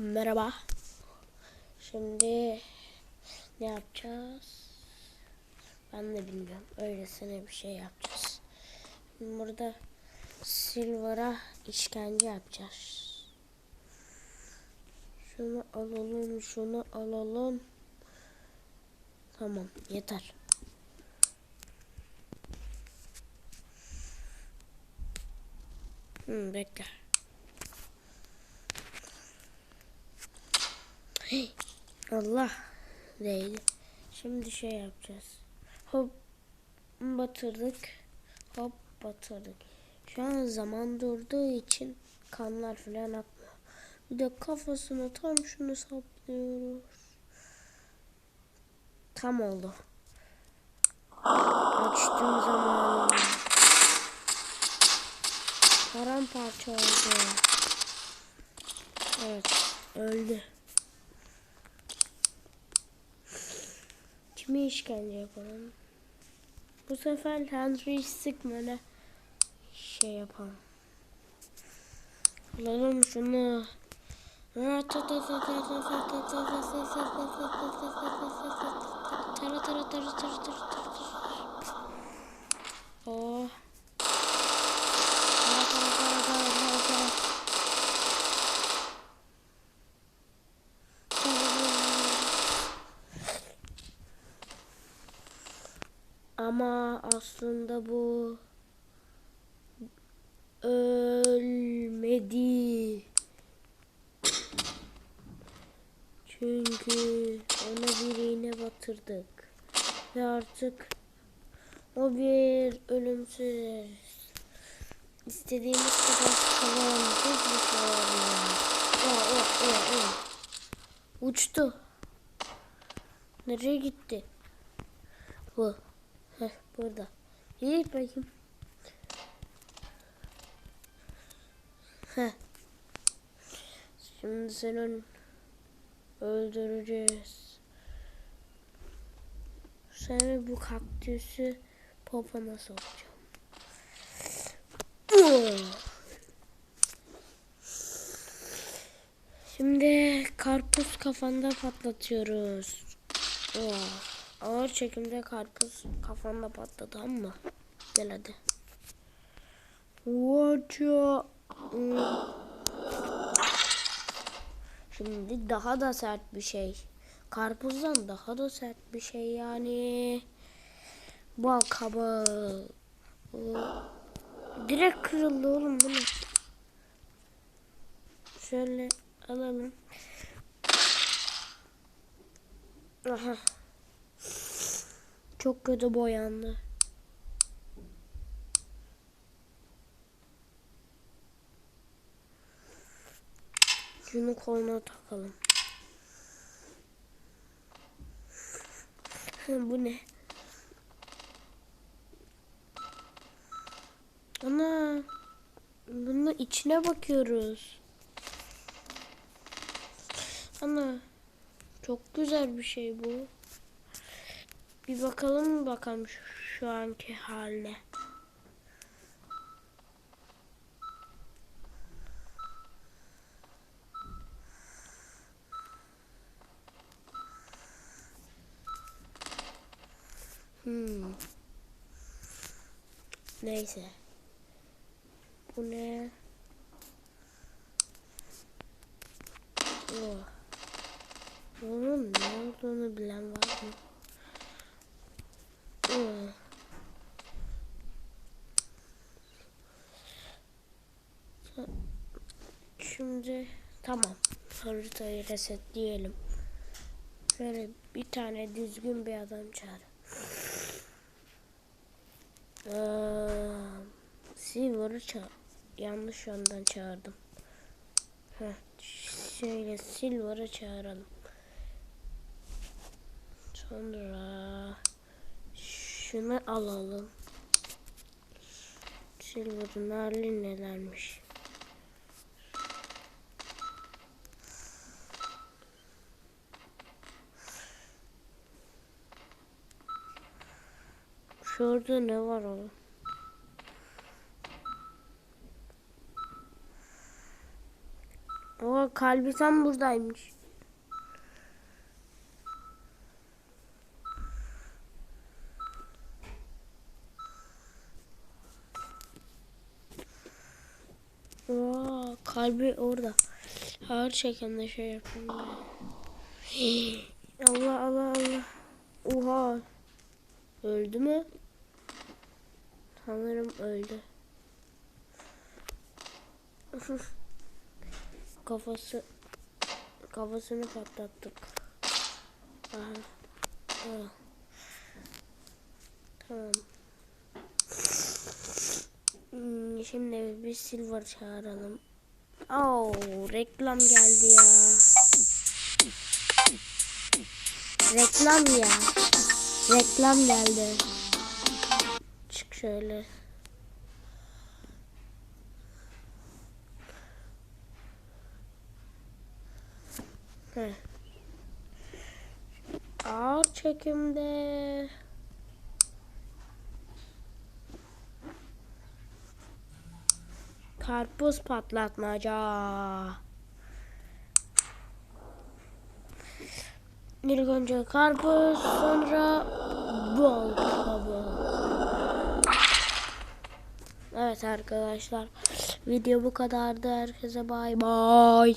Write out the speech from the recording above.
Merhaba. Şimdi ne yapacağız? Ben de bilmiyorum. Öylesine bir şey yapacağız. Burada Silver'a işkence yapacağız. Şunu alalım, şunu alalım. Tamam, yeter. Hmm, bekle. Allah değdi. Şimdi şey yapacağız. Hop batırdık. Hop batırdık. Şu an zaman durduğu için kanlar falan akmıyor. Bir de kafasına tam şunu saplıyoruz. Tam oldu. Açtığım zaman paramparça oldu. Evet, öldü. Kimi işkence yapalım? Bu sefer Henry Stickman'e şey yapalım. Alalım şunu. Oh. Ama aslında bu ölmedi. Çünkü ona bir iğne batırdık. Ve artık o bir ölümsüz. İstediğimiz kadar kalan oh. Uçtu. Nereye gitti? Bu. Burada. İyi bakayım. Heh. Şimdi seni öldüreceğiz. Sonra bu kaktüsü popona sokacağım. Şimdi karpuz kafanda patlatıyoruz. Oh. Ağır çekimde karpuz kafanda patladı ama. Gel hadi. Watcha. Şimdi daha da sert bir şey. Karpuzdan daha da sert bir şey yani. Bal kabağı. Direkt kırıldı oğlum bu ne? Şöyle alalım. Aha. Çok kötü boyandı. Şunu koluna takalım. Bu ne? Ana. Bunun içine bakıyoruz. Ana. Çok güzel bir şey bu. Bir bakalım bakalım şu, şu anki haline. Hmm. Neyse. Bu ne? Oh. Bunun ne olduğunu bilen var mı? Oh. Şimdi tamam. Haritayı resetleyelim. Şöyle bir tane düzgün bir adam çağır. Ee, Silver'ı ça yanlış yönden çağırdım. Heh, şöyle Silver'ı çağıralım. Sonra şunu alalım. Silver'ın hali nelermiş? Şurada ne var oğlum? O kalbi tam buradaymış. Oo, kalbi orada. Ağır çekende şey ben. Allah Allah Allah. Oha. Öldü mü? Sanırım öldü. Kafası kafasını patlattık. Aha. Ah. Tamam. Hmm, Şimdi bir silver çağıralım. Oo, reklam geldi ya. Reklam ya. Reklam geldi. Çık şöyle. Heh. Ağır çekimde. Karpuz patlatmaca. İlk önce karpuz sonra bol kabuk. Evet arkadaşlar video bu kadardı. Herkese bay bay.